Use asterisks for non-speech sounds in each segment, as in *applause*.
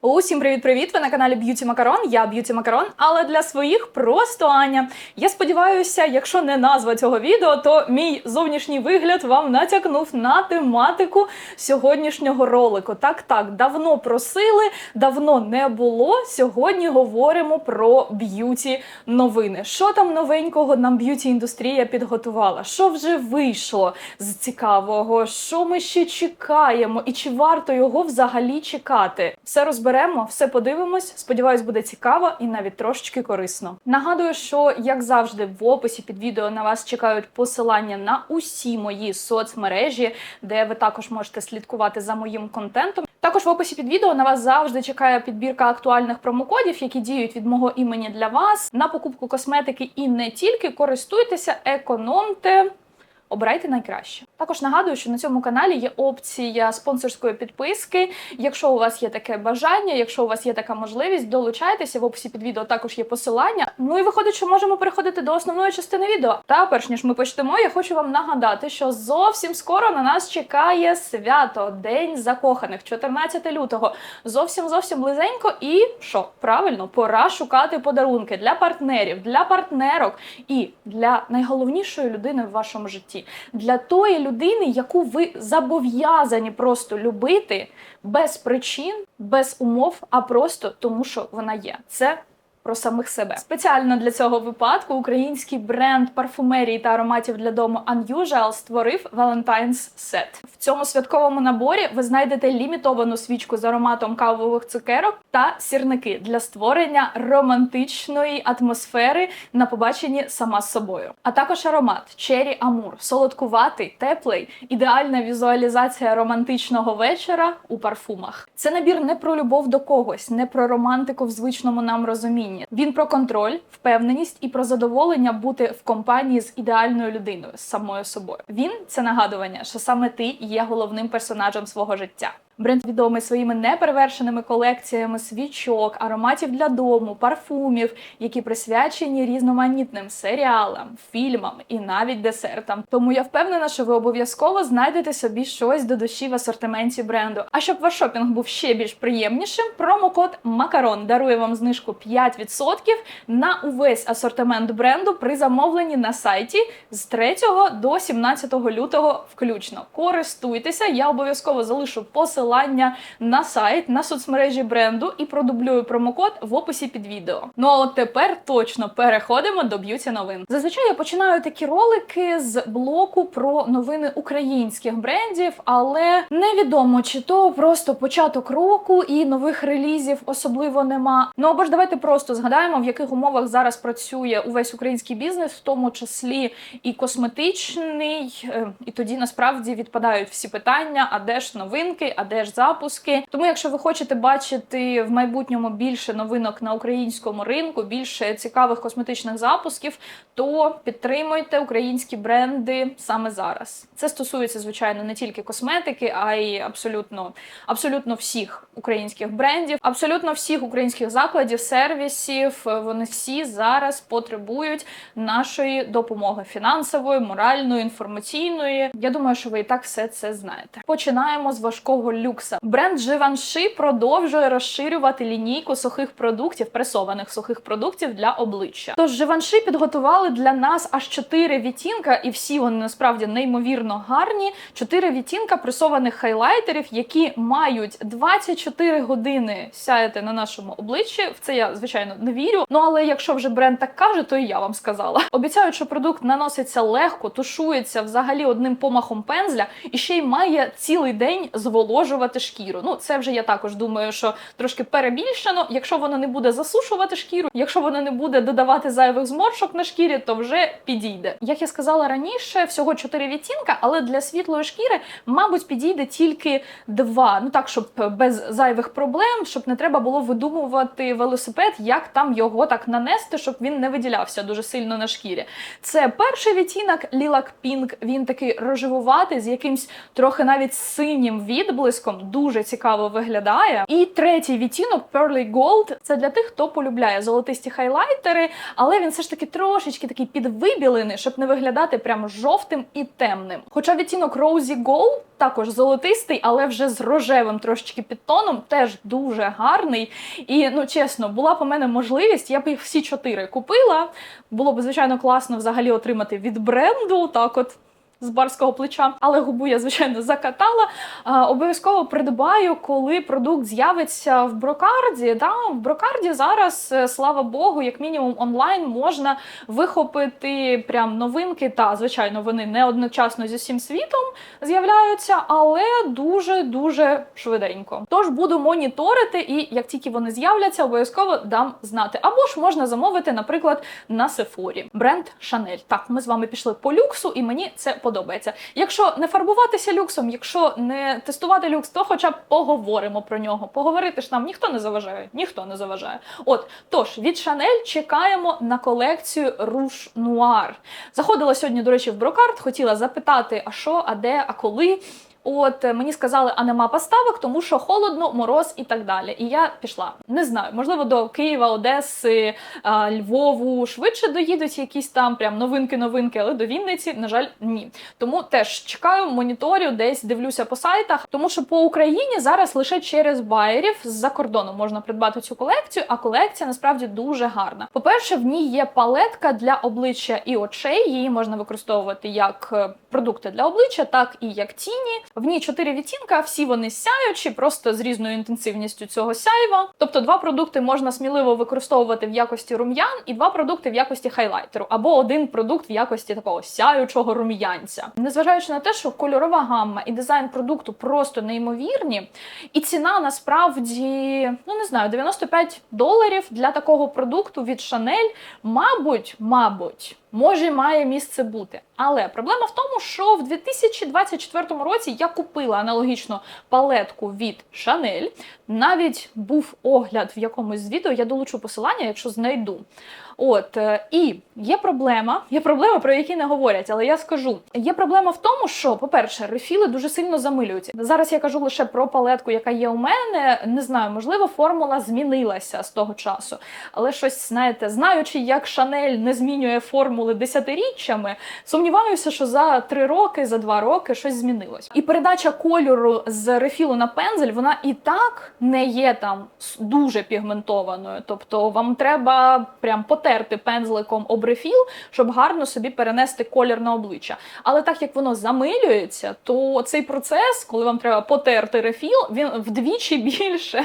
Усім привіт-привіт! Ви на каналі Б'юті Макарон. Я Б'юті Макарон, але для своїх просто Аня. Я сподіваюся, якщо не назва цього відео, то мій зовнішній вигляд вам натякнув на тематику сьогоднішнього ролику. Так, так, давно просили, давно не було. Сьогодні говоримо про б'юті новини. Що там новенького нам б'юті індустрія підготувала? Що вже вийшло з цікавого? Що ми ще чекаємо? І чи варто його взагалі чекати? Все розберемо, все подивимось. Сподіваюсь, буде цікаво і навіть трошечки корисно. Нагадую, що як завжди, в описі під відео на вас чекають посилання на усі мої соцмережі, де ви також можете слідкувати за моїм контентом. Також в описі під відео на вас завжди чекає підбірка актуальних промокодів, які діють від мого імені для вас на покупку косметики і не тільки користуйтеся, економте. Обирайте найкраще. Також нагадую, що на цьому каналі є опція спонсорської підписки. Якщо у вас є таке бажання, якщо у вас є така можливість, долучайтеся в описі під відео. Також є посилання. Ну і виходить, що можемо переходити до основної частини відео. Та перш ніж ми почнемо, я хочу вам нагадати, що зовсім скоро на нас чекає свято День закоханих, 14 лютого. Зовсім зовсім близенько. І що правильно, пора шукати подарунки для партнерів, для партнерок і для найголовнішої людини в вашому житті для тої людини, яку ви зобов'язані просто любити без причин, без умов, а просто тому, що вона є. Це про самих себе спеціально для цього випадку український бренд парфумерії та ароматів для дому Unusual створив Valentine's Set. В цьому святковому наборі ви знайдете лімітовану свічку з ароматом кавових цукерок та сірники для створення романтичної атмосфери на побаченні сама з собою. А також аромат Cherry Amour, солодкуватий, теплий, ідеальна візуалізація романтичного вечора у парфумах. Це набір не про любов до когось, не про романтику в звичному нам розумінні. Він про контроль, впевненість і про задоволення бути в компанії з ідеальною людиною, з самою собою. Він це нагадування, що саме ти є головним персонажем свого життя. Бренд відомий своїми неперевершеними колекціями свічок, ароматів для дому, парфумів, які присвячені різноманітним серіалам, фільмам і навіть десертам. Тому я впевнена, що ви обов'язково знайдете собі щось до душі в асортименті бренду. А щоб ваш шопінг був ще більш приємнішим, промокод Макарон дарує вам знижку 5% на увесь асортимент бренду при замовленні на сайті з 3 до 17 лютого включно. Користуйтеся, я обов'язково залишу посилання посилання на сайт, на соцмережі бренду і продублюю промокод в описі під відео. Ну а от тепер точно переходимо до б'юті новин. Зазвичай я починаю такі ролики з блоку про новини українських брендів, але невідомо чи то просто початок року і нових релізів особливо нема. Ну або ж давайте просто згадаємо, в яких умовах зараз працює увесь український бізнес, в тому числі і косметичний, е, і тоді насправді відпадають всі питання: а де ж новинки, а де теж запуски. Тому, якщо ви хочете бачити в майбутньому більше новинок на українському ринку, більше цікавих косметичних запусків, то підтримуйте українські бренди саме зараз. Це стосується, звичайно, не тільки косметики, а й абсолютно абсолютно всіх українських брендів, абсолютно всіх українських закладів, сервісів. Вони всі зараз потребують нашої допомоги фінансової, моральної, інформаційної. Я думаю, що ви і так все це знаєте. Починаємо з важкого люкса. Бренд Givenchy продовжує розширювати лінійку сухих продуктів, пресованих сухих продуктів для обличчя. Тож Givenchy підготували для нас аж чотири відтінка, і всі вони насправді неймовірно гарні. Чотири відтінка пресованих хайлайтерів, які мають 24 години сяяти на нашому обличчі. В це я звичайно не вірю. Ну але якщо вже бренд так каже, то і я вам сказала. Обіцяють, що продукт наноситься легко, тушується взагалі одним помахом пензля і ще й має цілий день зволожувати засушувати шкіру. Ну, це вже я також думаю, що трошки перебільшено. Якщо воно не буде засушувати шкіру, якщо воно не буде додавати зайвих зморшок на шкірі, то вже підійде. Як я сказала раніше, всього 4 відтінка, але для світлої шкіри, мабуть, підійде тільки два. Ну так, щоб без зайвих проблем, щоб не треба було видумувати велосипед, як там його так нанести, щоб він не виділявся дуже сильно на шкірі. Це перший відтінок Lilac Pink, Він такий рожевуватий, з якимсь трохи навіть синім відблиском блиском дуже цікаво виглядає. І третій відтінок Pearly Gold – це для тих, хто полюбляє золотисті хайлайтери, але він все ж таки трошечки такий підвибілений, щоб не виглядати прямо жовтим і темним. Хоча відтінок Rosy Gold також золотистий, але вже з рожевим трошечки підтоном, теж дуже гарний. І ну чесно, була б у мене можливість, я б їх всі чотири купила. Було б звичайно класно взагалі отримати від бренду. Так, от з барського плеча, але губу я звичайно закатала. Обов'язково придбаю, коли продукт з'явиться в брокарді. Да? В брокарді зараз, е, слава Богу, як мінімум онлайн можна вихопити прям новинки. Та звичайно, вони не одночасно зі всім світом з'являються, але дуже дуже швиденько. Тож буду моніторити, і як тільки вони з'являться, обов'язково дам знати. Або ж можна замовити, наприклад, на Сефорі. Бренд Шанель. Так, ми з вами пішли по люксу, і мені це. Якщо не фарбуватися люксом, якщо не тестувати люкс, то хоча б поговоримо про нього. Поговорити ж нам ніхто не заважає, ніхто не заважає. От тож від Шанель чекаємо на колекцію Руш Нуар. Заходила сьогодні, до речі, в брокарт, хотіла запитати, а що, а де, а коли. От е, мені сказали, а нема поставок, тому що холодно, мороз і так далі. І я пішла. Не знаю, можливо, до Києва, Одеси, Львову швидше доїдуть якісь там прям новинки-новинки, але до Вінниці, на жаль, ні. Тому теж чекаю, моніторю, десь дивлюся по сайтах, тому що по Україні зараз лише через байерів з-за кордону можна придбати цю колекцію, а колекція насправді дуже гарна. По-перше, в ній є палетка для обличчя і очей. Її можна використовувати як е, продукти для обличчя, так і як тіні. В ній чотири відтінка, всі вони сяючі, просто з різною інтенсивністю цього сяйва. Тобто два продукти можна сміливо використовувати в якості рум'ян, і два продукти в якості хайлайтеру, або один продукт в якості такого сяючого рум'янця. Незважаючи на те, що кольорова гамма і дизайн продукту просто неймовірні, і ціна насправді, ну не знаю, 95 доларів для такого продукту від Chanel, мабуть, мабуть. Може, має місце бути, але проблема в тому, що в 2024 році я купила аналогічно палетку від Шанель. Навіть був огляд в якомусь з відео. Я долучу посилання, якщо знайду. От е, і є проблема, є проблема, про які не говорять, але я скажу. Є проблема в тому, що, по-перше, рефіли дуже сильно замилюються. Зараз я кажу лише про палетку, яка є у мене. Не знаю, можливо, формула змінилася з того часу. Але щось, знаєте, знаючи, як Шанель не змінює формули десятиріччями, сумніваюся, що за три роки, за два роки щось змінилось. І передача кольору з рефілу на пензель, вона і так не є там дуже пігментованою. Тобто вам треба прям потерти пензликом об рефіл, щоб гарно собі перенести колір на обличчя. Але так як воно замилюється, то цей процес, коли вам треба потерти рефіл, він вдвічі *laughs* більше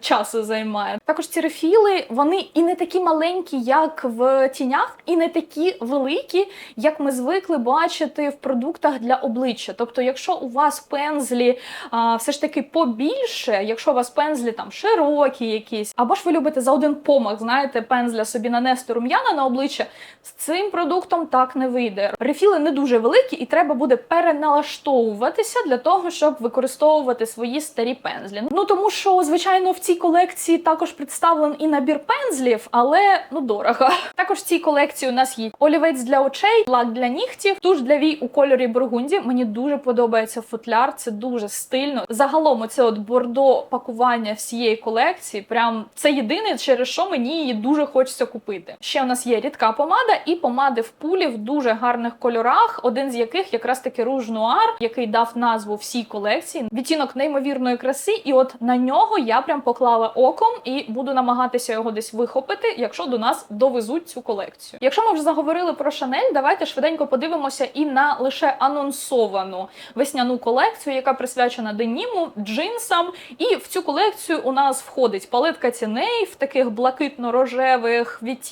часу займає. Також ці рефіли, вони і не такі маленькі, як в тінях, і не такі великі, як ми звикли бачити в продуктах для обличчя. Тобто, якщо у вас пензлі а, все ж таки побільше, якщо у вас пензлі там широкі якісь, або ж ви любите за один помах, знаєте, пензля собі нанести рум'яна на обличчя, з цим продуктом так не вийде. Рефіли не дуже великі, і треба буде переналаштовуватися для того, щоб використовувати свої старі пензлі. Ну тому що, звичайно, в цій колекції також представлений і набір пензлів, але ну дорого. *laughs* Також в цій колекції у нас є олівець для очей, лак для нігтів, туш для вій у кольорі бургунді. Мені дуже подобається футляр, це дуже стильно. Загалом, оце от бордо пакування всієї колекції, прям це єдине, через що мені її дуже хочеться купити. Ще у нас є рідка помада і помади в пулі в дуже гарних кольорах, один з яких якраз таки руж нуар, який дав назву всій колекції. Відтінок неймовірної краси, і от на нього я прям поклала оком і буду намагатися його десь вихопити, якщо до нас довезуть цю колекцію. Якщо ми вже заговорили про Шанель, давайте швиденько подивимося і на лише анонсовану весняну колекцію, яка присвячена деніму, джинсам. І в цю колекцію у нас входить палетка ціней в таких блакитно-рожевих відтінках,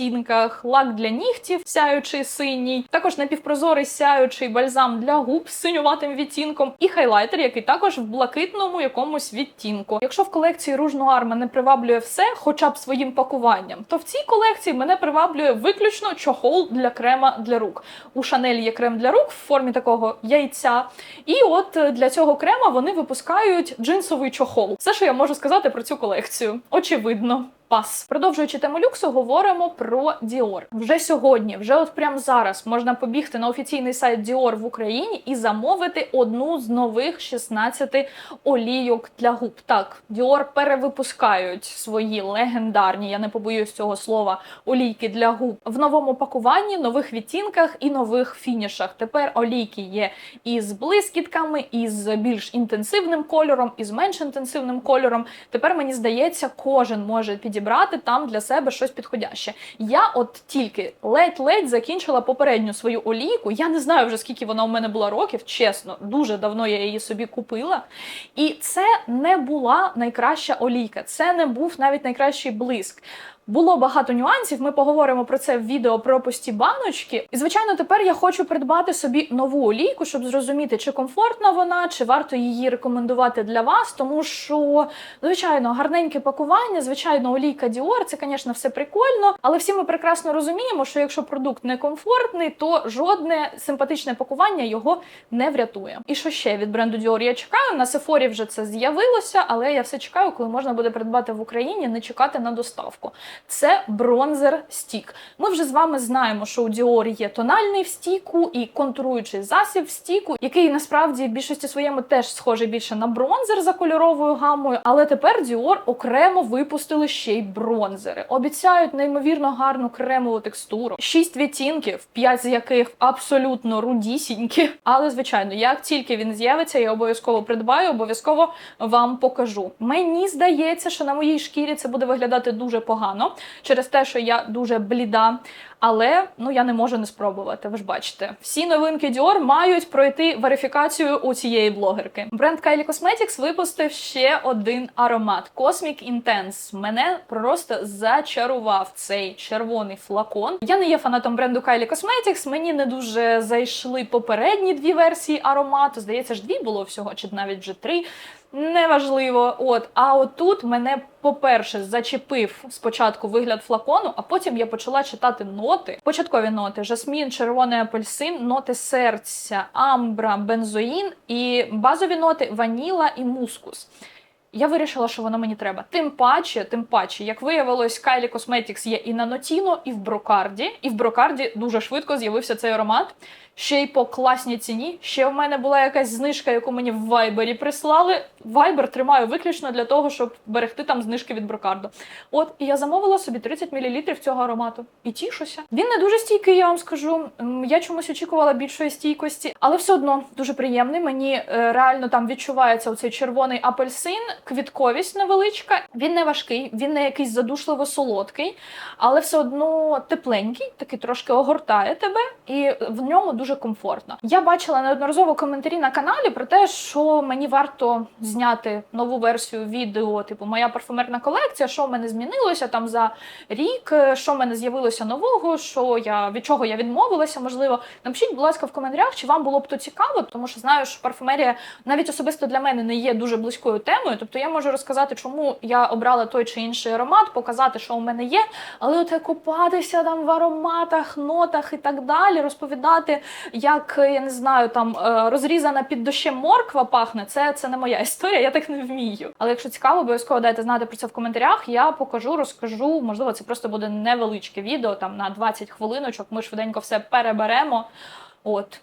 лак для нігтів, сяючий синій, також напівпрозорий сяючий бальзам для губ з синюватим відтінком, і хайлайтер, який також в блакитному якомусь відтінку. Якщо в колекції Rouge Noir мене приваблює все, хоча б своїм пакуванням, то в цій колекції мене приваблює виключно чохол для крема для рук. У Шанель є крем для рук в формі такого яйця. І от е, для цього крема вони випускають джинсовий чохол. Все, що я можу сказати про цю колекцію, очевидно. Пас. Продовжуючи тему люксу, говоримо про Dior. Вже сьогодні, вже от прямо зараз можна побігти на офіційний сайт Dior в Україні і замовити одну з нових 16 олійок для губ. Так, Dior перевипускають свої легендарні, я не побоюсь цього слова, олійки для губ в новому пакуванні, нових відтінках і нових фінішах. Тепер олійки є із блискітками, із більш інтенсивним кольором, із менш інтенсивним кольором. Тепер мені здається, кожен може підібрати там для себе щось підходяще. Я от тільки ледь-ледь закінчила попередню свою олійку. Я не знаю вже скільки вона у мене була років. Чесно, дуже давно я її собі купила. І це не була найкраща олійка, це не був навіть найкращий блиск. Було багато нюансів. Ми поговоримо про це в відео про пусті баночки. І звичайно, тепер я хочу придбати собі нову олійку, щоб зрозуміти, чи комфортна вона, чи варто її рекомендувати для вас. Тому що, звичайно, гарненьке пакування, звичайно, олійка Dior, це, звісно, все прикольно. Але всі ми прекрасно розуміємо, що якщо продукт не комфортний, то жодне симпатичне пакування його не врятує. І що ще від бренду Dior я чекаю? На Сефорі вже це з'явилося, але я все чекаю, коли можна буде придбати в Україні, не чекати на доставку це бронзер стік. Ми вже з вами знаємо, що у Dior є тональний в стіку і контуруючий засіб в стіку, який насправді в більшості своєму теж схожий більше на бронзер за кольоровою гамою. Але тепер Dior окремо випустили ще й бронзери. Обіцяють неймовірно гарну кремову текстуру, шість відтінків, п'ять з яких абсолютно рудісінькі. Але звичайно, як тільки він з'явиться, я обов'язково придбаю, обов'язково вам покажу. Мені здається, що на моїй шкірі це буде виглядати дуже погано через те, що я дуже бліда. Але ну я не можу не спробувати. Ви ж бачите, всі новинки Dior мають пройти верифікацію у цієї блогерки. Бренд Kylie Cosmetics випустив ще один аромат Cosmic Intense. Мене просто зачарував цей червоний флакон. Я не є фанатом бренду Kylie Cosmetics, Мені не дуже зайшли попередні дві версії аромату. Здається, ж дві було всього, чи навіть вже три. Неважливо, от а отут мене, по-перше, зачепив спочатку вигляд флакону, а потім я почала читати ноти. Початкові ноти: жасмін, червоний апельсин, ноти серця, амбра, бензоїн і базові ноти ваніла і мускус. Я вирішила, що воно мені треба. Тим паче, тим паче, як виявилось, Kylie Cosmetics є і на Notino, і в Брокарді. І в Брокарді дуже швидко з'явився цей аромат ще й по класній ціні. Ще в мене була якась знижка, яку мені в Вайбері прислали. Вайбер тримаю виключно для того, щоб берегти там знижки від брокарду. От і я замовила собі 30 мл цього аромату. І тішуся. Він не дуже стійкий, я вам скажу. Я чомусь очікувала більшої стійкості, але все одно дуже приємний. Мені е, реально там відчувається оцей червоний апельсин, квітковість невеличка. Він не важкий, він не якийсь задушливо солодкий, але все одно тепленький, такий трошки огортає тебе, і в ньому дуже комфортно. Я бачила неодноразово коментарі на каналі про те, що мені варто зняти нову версію відео, типу моя парфумерна колекція, що в мене змінилося там за рік, що в мене з'явилося нового, що я від чого я відмовилася. Можливо, напишіть, будь ласка, в коментарях, чи вам було б то цікаво, тому що знаю, що парфумерія навіть особисто для мене не є дуже близькою темою. Тобто я можу розказати, чому я обрала той чи інший аромат, показати, що у мене є, але от купатися там в ароматах, нотах і так далі, розповідати, як я не знаю, там е, розрізана під дощем морква пахне. Це це не моя історія, я так не вмію. Але якщо цікаво, обов'язково дайте знати про це в коментарях. Я покажу, розкажу. Можливо, це просто буде невеличке відео там на 20 хвилиночок. Ми швиденько все переберемо. От.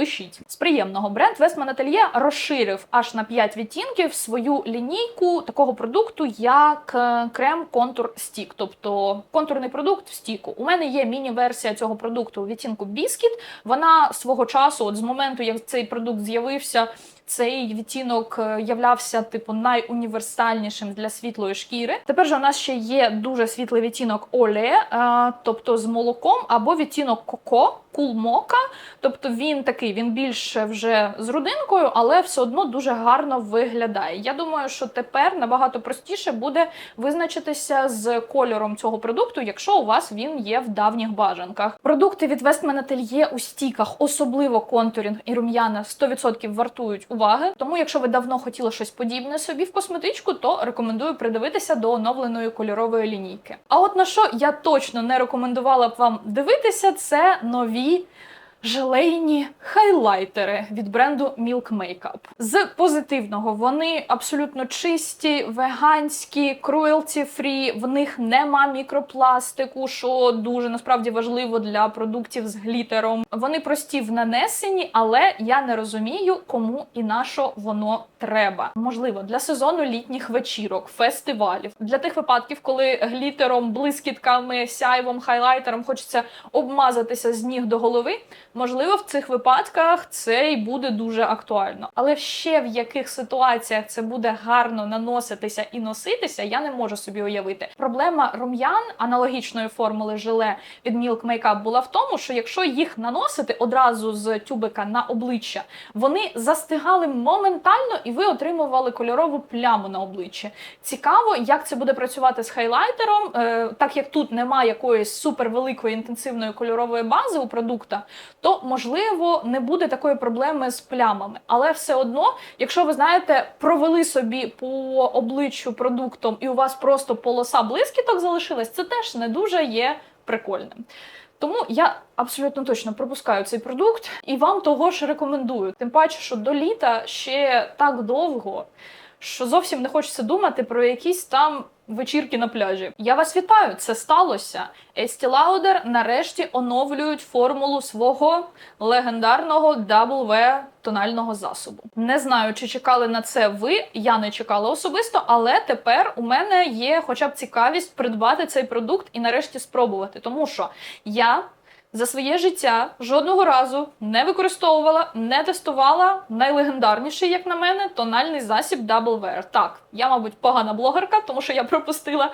Пишіть з приємного бренд Westman Atelier розширив аж на 5 відтінків свою лінійку такого продукту, як е, крем контур стік, тобто контурний продукт в стіку. У мене є міні-версія цього продукту відтінку Біскіт. Вона свого часу, от з моменту, як цей продукт з'явився, цей відтінок е, являвся типу найуніверсальнішим для світлої шкіри. Тепер же у нас ще є дуже світлий відтінок оле, е, тобто з молоком, або відтінок коко, кулмока. Тобто він такий, він більше вже з рудинкою, але все одно дуже гарно виглядає. Я думаю, що тепер набагато простіше буде визначитися з кольором цього продукту, якщо у вас він є в давніх бажанках. Продукти від Westman Atelier у стіках, особливо контурінг і рум'яна, 100% вартують у уваги. Тому, якщо ви давно хотіли щось подібне собі в косметичку, то рекомендую придивитися до оновленої кольорової лінійки. А от на що я точно не рекомендувала б вам дивитися, це нові Желейні хайлайтери від бренду Milk Makeup. З позитивного вони абсолютно чисті, веганські, cruelty free, в них нема мікропластику, що дуже насправді важливо для продуктів з глітером. Вони прості в нанесенні, але я не розумію, кому і на що воно треба. Можливо, для сезону літніх вечірок, фестивалів, для тих випадків, коли глітером, блискітками, сяйвом, хайлайтером хочеться обмазатися з ніг до голови. Можливо, в цих випадках це і буде дуже актуально. Але ще в яких ситуаціях це буде гарно наноситися і носитися, я не можу собі уявити. Проблема рум'ян аналогічної формули желе від Milk Makeup була в тому, що якщо їх наносити одразу з тюбика на обличчя, вони застигали моментально, і ви отримували кольорову пляму на обличчі. Цікаво, як це буде працювати з хайлайтером, Е, так як тут немає якоїсь супервеликої інтенсивної кольорової бази у продукта, то можливо не буде такої проблеми з плямами. Але все одно, якщо ви знаєте, провели собі по обличчю продуктом, і у вас просто полоса блискіток залишилась, це теж не дуже є прикольним. Тому я абсолютно точно пропускаю цей продукт і вам того ж рекомендую. Тим паче, що до літа ще так довго, що зовсім не хочеться думати про якісь там вечірки на пляжі. Я вас вітаю, це сталося. Есті Лаудер нарешті оновлюють формулу свого легендарного W тонального засобу. Не знаю, чи чекали на це ви. Я не чекала особисто, але тепер у мене є хоча б цікавість придбати цей продукт і нарешті спробувати, тому що я. За своє життя жодного разу не використовувала, не тестувала найлегендарніший, як на мене, тональний засіб Double Wear. Так, я, мабуть, погана блогерка, тому що я пропустила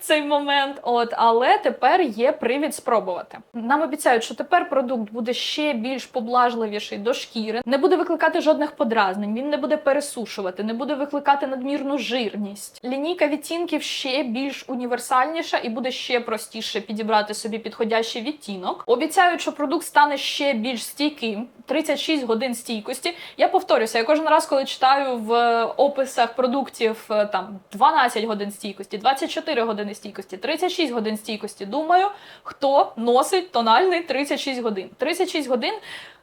цей момент. От, але тепер є привід спробувати. Нам обіцяють, що тепер продукт буде ще більш поблажливіший до шкіри, не буде викликати жодних подразнень, він не буде пересушувати, не буде викликати надмірну жирність. Лінійка відтінків ще більш універсальніша і буде ще простіше підібрати собі підходящий відтінок. Обіцяють, що продукт стане ще більш стійким. 36 годин стійкості. Я повторюся, я кожен раз, коли читаю в описах продуктів е, там 12 годин стійкості, 24 години стійкості, 36 годин стійкості. Думаю, хто носить тональний 36 годин. 36 годин.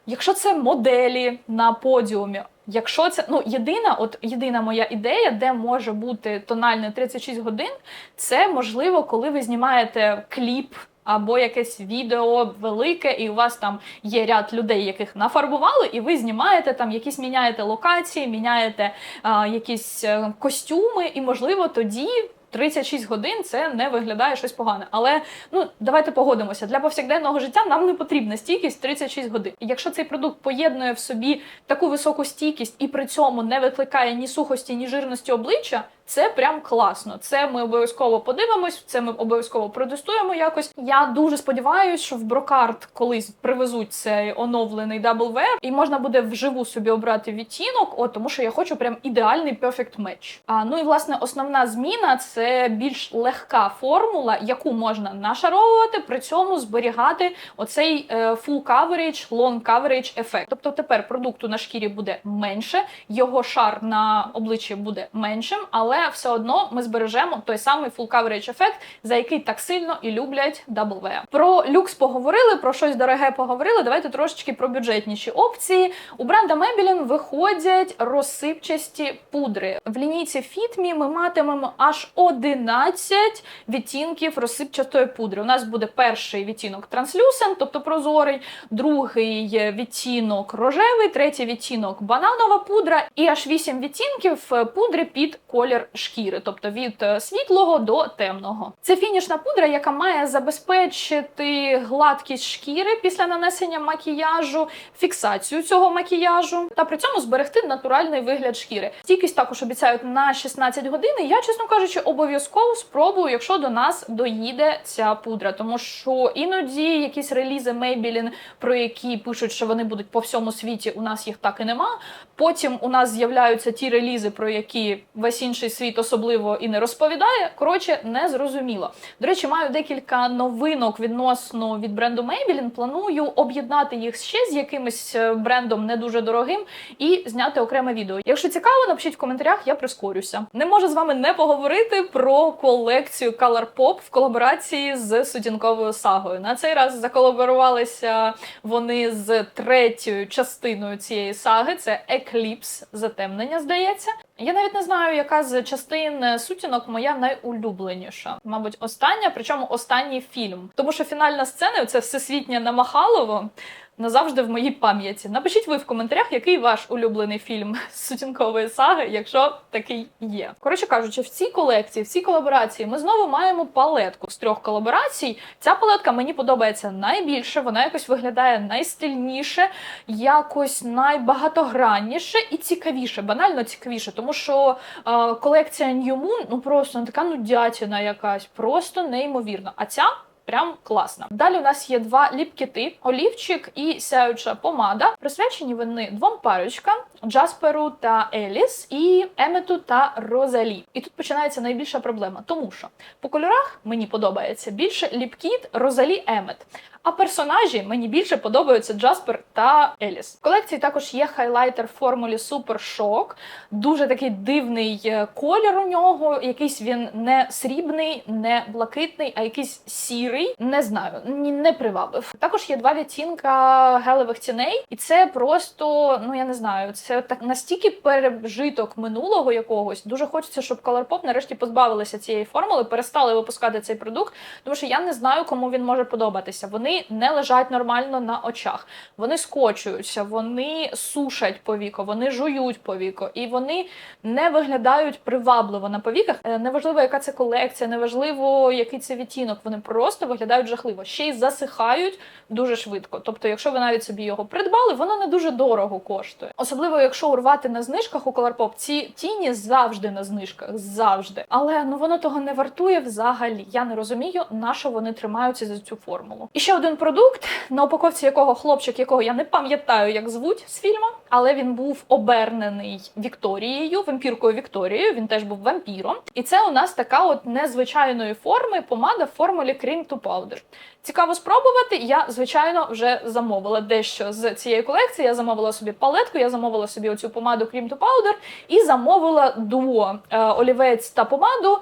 Якщо це моделі на подіумі, якщо це ну єдина, от єдина моя ідея, де може бути тональний 36 годин, це можливо, коли ви знімаєте кліп. Або якесь відео велике, і у вас там є ряд людей, яких нафарбували, і ви знімаєте там якісь міняєте локації, міняєте а, якісь е, костюми, і можливо тоді 36 годин це не виглядає щось погане. Але ну давайте погодимося. Для повсякденного життя нам не потрібна стійкість 36 годин. Якщо цей продукт поєднує в собі таку високу стійкість і при цьому не викликає ні сухості, ні жирності обличчя. Це прям класно. Це ми обов'язково подивимось. Це ми обов'язково протестуємо якось. Я дуже сподіваюся, що в брокарт колись привезуть цей оновлений Wear, і можна буде вживу собі обрати відтінок. От тому, що я хочу прям ідеальний perfect match. А ну і власне основна зміна це більш легка формула, яку можна нашаровувати, при цьому зберігати оцей е, full coverage, long coverage ефект. Тобто тепер продукту на шкірі буде менше, його шар на обличчі буде меншим, але але все одно ми збережемо той самий full coverage ефект, за який так сильно і люблять W. Про люкс поговорили, про щось дороге поговорили. Давайте трошечки про бюджетніші опції. У бренда Maybelline виходять розсипчасті пудри. В лінійці Fit Me ми матимемо аж 11 відтінків розсипчастої пудри. У нас буде перший відтінок Translucent, тобто прозорий, другий відтінок рожевий, третій відтінок бананова пудра і аж 8 відтінків пудри під колір шкіри, тобто від е, світлого до темного. Це фінішна пудра, яка має забезпечити гладкість шкіри після нанесення макіяжу, фіксацію цього макіяжу та при цьому зберегти натуральний вигляд шкіри. Стійкість також обіцяють на 16 годин. Я, чесно кажучи, обов'язково спробую, якщо до нас доїде ця пудра, тому що іноді якісь релізи Maybelline, про які пишуть, що вони будуть по всьому світі, у нас їх так і нема. Потім у нас з'являються ті релізи, про які весь інший світ особливо і не розповідає. Коротше, не зрозуміло. До речі, маю декілька новинок відносно від бренду Maybelline. Планую об'єднати їх ще з якимось е, брендом не дуже дорогим і зняти окреме відео. Якщо цікаво, напишіть в коментарях, я прискорюся. Не можу з вами не поговорити про колекцію Colourpop в колаборації з сутінковою сагою. На цей раз заколаборувалися вони з третьою частиною цієї саги. Це Eclipse затемнення, здається. Я навіть не знаю, яка з частин сутінок моя найулюбленіша. Мабуть, остання, причому останній фільм. Тому що фінальна сцена це всесвітнє намахалово. Назавжди в моїй пам'яті. Напишіть ви в коментарях, який ваш улюблений фільм з сутінкової саги, якщо такий є. Коротше кажучи, в цій колекції, в цій колаборації ми знову маємо палетку з трьох колаборацій. Ця палетка мені подобається найбільше, вона якось виглядає найстильніше, якось найбагатогранніше і цікавіше, банально цікавіше, тому що е, колекція New Moon ну просто ну, така нудятіна якась, просто неймовірно. А ця. Прям класна. Далі у нас є два ліпкіти: олівчик і сяюча помада. Присвячені вони двом парочкам: Джасперу та Еліс, і Емету та Розалі. І тут починається найбільша проблема, тому що по кольорах мені подобається більше ліпкіт Розалі Емет. А персонажі мені більше подобаються Джаспер та Еліс. В колекції також є хайлайтер в формулі Super Shock. Дуже такий дивний е, колір у нього. Якийсь він не срібний, не блакитний, а якийсь сірий. Не знаю, не привабив. Також є два відтінка гелевих тіней, і це просто, ну я не знаю, це так настільки пережиток минулого якогось. Дуже хочеться, щоб Colourpop нарешті позбавилися цієї формули, перестали випускати цей продукт, тому що я не знаю, кому він може подобатися. Вони не лежать нормально на очах. Вони скочуються, вони сушать повіко, вони жують повіко, і вони не виглядають привабливо на повіках. Е, Неважливо, яка це колекція, неважливо, який це відтінок. Вони просто виглядають жахливо. Ще й засихають дуже швидко. Тобто, якщо ви навіть собі його придбали, воно не дуже дорого коштує. Особливо, якщо урвати на знижках у Colourpop, ці тіні завжди на знижках, завжди. Але ну воно того не вартує взагалі. Я не розумію, на що вони тримаються за цю формулу. І ще один продукт, на упаковці якого хлопчик, якого я не пам'ятаю, як звуть з фільму, але він був обернений Вікторією, вампіркою Вікторією. Він теж був вампіром. І це у нас така от незвичайної форми помада в формулі Cream to паудер. Цікаво спробувати. Я, звичайно, вже замовила дещо з цієї колекції. Я замовила собі палетку, я замовила собі оцю помаду Cream to Powder і замовила дуо е, олівець та помаду.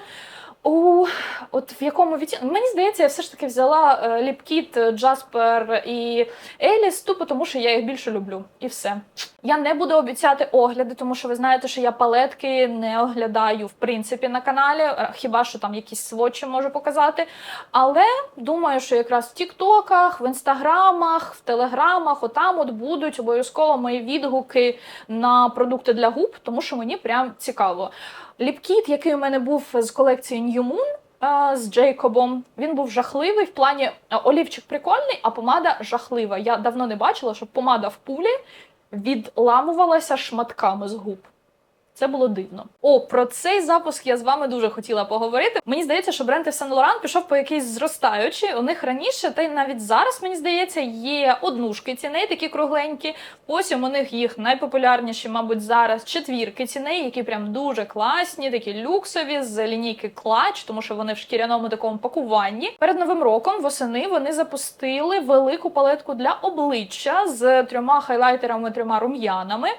У от в якому відтінку? Мені здається, я все ж таки взяла е, ліпкіт, Джаспер і Еліс, тупо тому що я їх більше люблю. І все. Я не буду обіцяти огляди, тому що ви знаєте, що я палетки не оглядаю в принципі на каналі, е, хіба що там якісь свочі можу показати. Але думаю, що якраз в Тіктоках, в інстаграмах, в телеграмах, отам от будуть обов'язково мої відгуки на продукти для губ, тому що мені прям цікаво. Ліпкіт, який у мене був з колекції New Moon, з Джейкобом, він був жахливий. В плані олівчик прикольний, а помада жахлива. Я давно не бачила, щоб помада в пулі відламувалася шматками з губ. Це було дивно. О, про цей запуск я з вами дуже хотіла поговорити. Мені здається, що бренд Saint Laurent пішов по якийсь зростаючий. У них раніше, та й навіть зараз, мені здається, є однушки ціней, такі кругленькі. Потім у них їх найпопулярніші, мабуть, зараз четвірки ціней, які прям дуже класні, такі люксові з лінійки клач, тому що вони в шкіряному такому пакуванні. Перед новим роком восени вони запустили велику палетку для обличчя з трьома хайлайтерами, трьома рум'янами.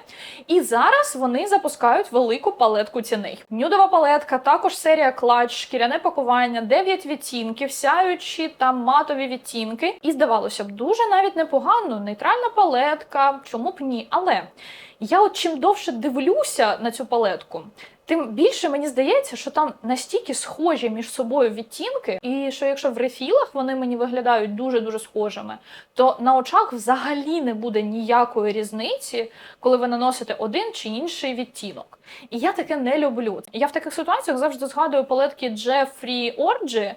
І зараз вони запускають велику палетку ціней. Нюдова палетка, також серія клач, шкіряне пакування, 9 відтінків, сяючі та матові відтінки. І здавалося б, дуже навіть непогано, нейтральна палетка, чому б ні. Але я от чим довше дивлюся на цю палетку, тим більше мені здається, що там настільки схожі між собою відтінки, і що якщо в рефілах вони мені виглядають дуже дуже схожими, то на очах взагалі не буде ніякої різниці, коли ви наносите один чи інший відтінок. І я таке не люблю. Я в таких ситуаціях завжди згадую палетки Джефрі Орджі,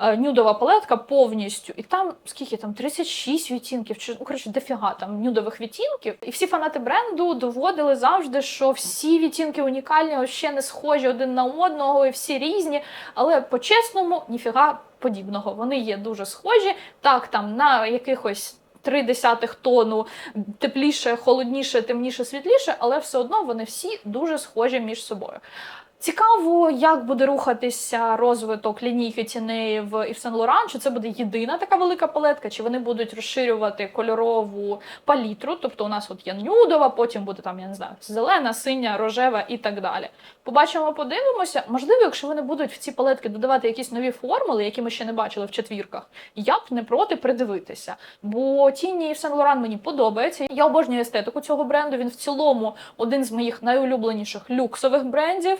е, нюдова палетка повністю, і там скільки там 36 відтінків, чи ну, коротше, дофіга там нюдових відтінків. І всі фанати бренду доводили завжди, що всі відтінки унікальні, ще не схожі один на одного, і всі різні. Але по-чесному, ніфіга подібного. Вони є дуже схожі. Так, там на якихось. Три десятих тону тепліше, холодніше, темніше, світліше, але все одно вони всі дуже схожі між собою. Цікаво, як буде рухатися розвиток лінійки тіней в Saint Laurent, Чи це буде єдина така велика палетка, чи вони будуть розширювати кольорову палітру. Тобто у нас от є нюдова, потім буде там, я не знаю, зелена, синя, рожева і так далі. Побачимо, подивимося. Можливо, якщо вони будуть в ці палетки додавати якісь нові формули, які ми ще не бачили в четвірках, я б не проти придивитися. Бо тіні Saint Laurent мені подобається. Я обожнюю естетику цього бренду. Він в цілому один з моїх найулюбленіших люксових брендів.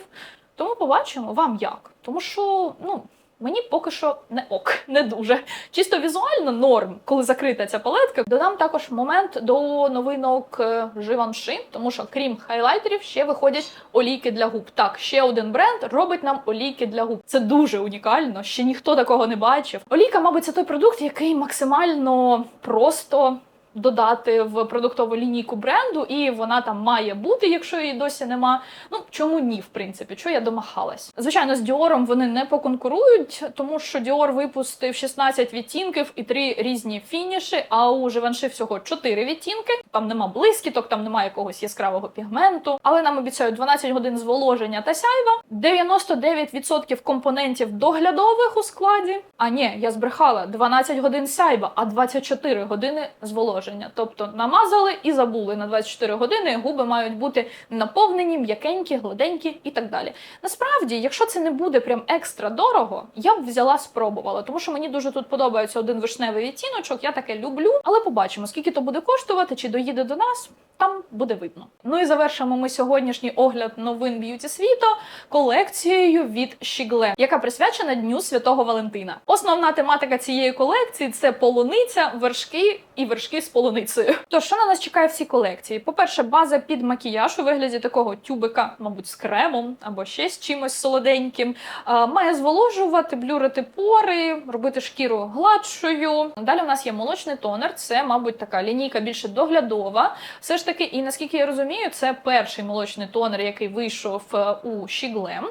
Тому побачимо вам як. Тому що, ну. Мені поки що не ок, *laughs* не дуже. Чисто візуально норм, коли закрита ця палетка. Додам також момент до новинок е, Givenchy, тому що крім хайлайтерів ще виходять олійки для губ. Так, ще один бренд робить нам олійки для губ. Це дуже унікально, ще ніхто такого не бачив. Олійка, мабуть, це той продукт, який максимально просто додати в продуктову лінійку бренду, і вона там має бути, якщо її досі нема. Ну чому ні, в принципі, що я домагалась. Звичайно, з Діором вони не поконкурують, тому що Діор випустив 16 відтінків і три різні фініші. А у Givenchy всього 4 відтінки. Там нема блискіток, там немає якогось яскравого пігменту. Але нам обіцяють 12 годин зволоження та сяйва, 99% компонентів доглядових у складі. А ні, я збрехала 12 годин сяйва, а 24 години зволоження. Тобто намазали і забули на 24 години. Губи мають бути наповнені, м'якенькі, гладенькі і так далі. Насправді, якщо це не буде прям екстра дорого, я б взяла спробувала, тому що мені дуже тут подобається один вишневий відтіночок. Я таке люблю, але побачимо, скільки то буде коштувати, чи доїде до нас. Там буде видно. Ну і завершимо ми сьогоднішній огляд новин б'юті світу колекцією від Щігле, яка присвячена Дню Святого Валентина. Основна тематика цієї колекції це полуниця, вершки і вершки з полуницею. То що на нас чекає в цій колекції? По-перше, база під макіяж у вигляді такого тюбика, мабуть, з кремом або ще з чимось солоденьким. Має зволожувати, блюрити пори, робити шкіру гладшою. Далі у нас є молочний тонер. Це, мабуть, така лінійка більше доглядова. Все ж таки, і наскільки я розумію, це перший молочний тонер, який вийшов е, у Щіглем.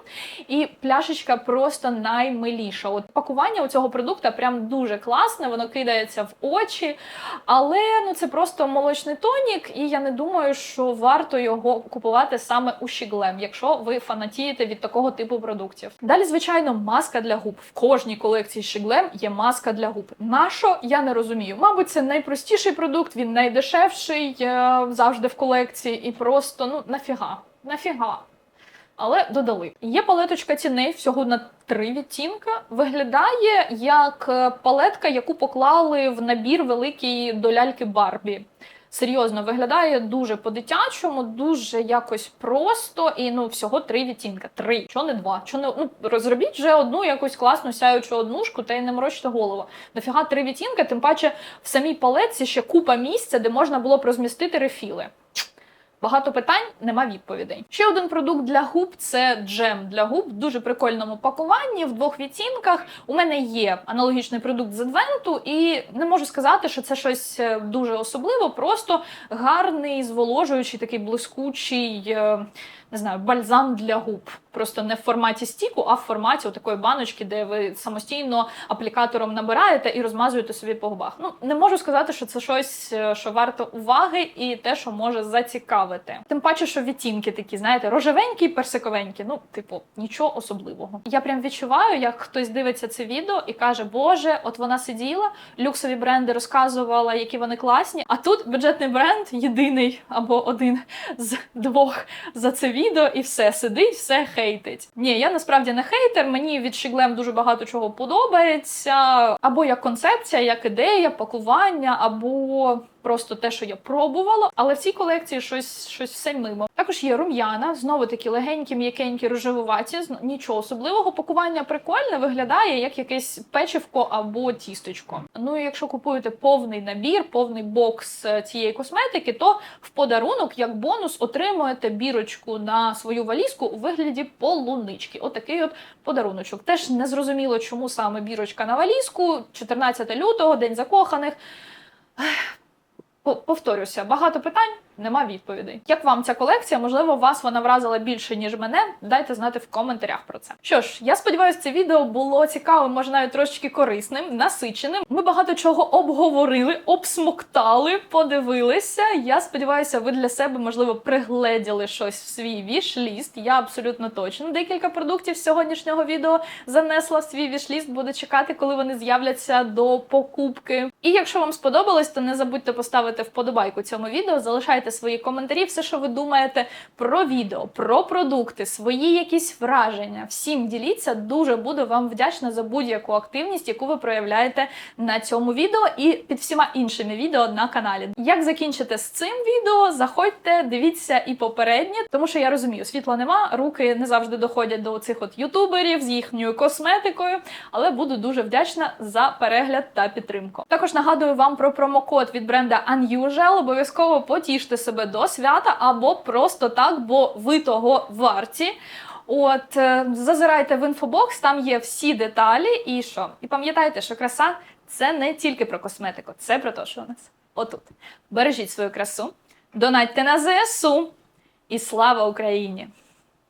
І пляшечка просто наймиліша. От пакування у цього продукту прям дуже класне, воно кидається в очі. Але ну це просто молочний тонік, і я не думаю, що варто його купувати саме у Щіглем, якщо ви фанатієте від такого типу продуктів. Далі, звичайно, маска для губ. В кожній колекції Щіглем є маска для губ. Нащо я не розумію. Мабуть, це найпростіший продукт, він найдешевший е, завжди в колекції, і просто ну нафіга, нафіга. Але додали. Є палеточка ціней всього на три відтінка. Виглядає як е, палетка, яку поклали в набір великий до ляльки Барбі. Серйозно, виглядає дуже по-дитячому, дуже якось просто і ну всього три відтінка. Три, що не два. Що не ну розробіть вже одну якусь класну сяючу однушку та й не морочте голову. Нафіга три відтінка, тим паче в самій палетці ще купа місця, де можна було б розмістити рефіли. Багато питань, нема відповідей. Ще один продукт для губ це джем для губ в дуже прикольному пакуванні в двох відцінках. У мене є аналогічний продукт з адвенту, і не можу сказати, що це щось е, дуже особливо, просто гарний, зволожуючий, такий блискучий. Не знаю, бальзам для губ. Просто не в форматі стіку, а в форматі такої баночки, де ви самостійно аплікатором набираєте і розмазуєте собі по губах. Ну не можу сказати, що це щось, е, що варто уваги, і те, що може зацікавити. Тим паче, що відтінки такі, знаєте, рожевенькі, персиковенькі. Ну, типу, нічого особливого. Я прям відчуваю, як хтось дивиться це відео і каже: Боже, от вона сиділа, люксові бренди розказувала, які вони класні. А тут бюджетний бренд єдиний або один з двох за це відео, і все сидить, все хейтить. Ні, я насправді не хейтер. Мені від Шіглем дуже багато чого подобається. Або як концепція, як ідея, пакування, або просто те, що я пробувала. Але в цій колекції щось, щось все мимо. Також є рум'яна, знову такі легенькі, м'якенькі, рожевуваті. Нічого особливого. Пакування прикольне, виглядає як якесь печивко або тістечко. Ну і якщо купуєте повний набір, повний бокс е, цієї косметики, то в подарунок як бонус отримуєте бірочку на свою валізку у вигляді полунички. Отакий от подаруночок. Теж не зрозуміло, чому саме бірочка на валізку. 14 лютого, день закоханих. Повторюся, багато питань, Нема відповідей. Як вам ця колекція? Можливо, вас вона вразила більше, ніж мене. Дайте знати в коментарях про це. Що ж, я сподіваюся, це відео було цікавим, може навіть трошечки корисним, насиченим. Ми багато чого обговорили, обсмоктали, подивилися. Я сподіваюся, ви для себе можливо пригледіли щось в свій віш-ліст. Я абсолютно точно декілька продуктів сьогоднішнього відео занесла в свій віш-ліст. Буду чекати, коли вони з'являться до покупки. І якщо вам сподобалось, то не забудьте поставити вподобайку цьому відео. Залишайте свої коментарі, все, що ви думаєте про відео, про продукти, свої якісь враження. Всім діліться. Дуже буду вам вдячна за будь-яку активність, яку ви проявляєте на цьому відео і під всіма іншими відео на каналі. Як закінчити з цим відео? Заходьте, дивіться і попереднє, тому що я розумію, світла нема, руки не завжди доходять до цих от ютуберів з їхньою косметикою, але буду дуже вдячна за перегляд та підтримку. Також нагадую вам про промокод від бренда Unusual. Обов'язково потіште себе до свята або просто так, бо ви того варті. От е, зазирайте в інфобокс, там є всі деталі. І що? І пам'ятайте, що краса це не тільки про косметику, це про те, що у нас отут. Бережіть свою красу, донатьте на ЗСУ і слава Україні!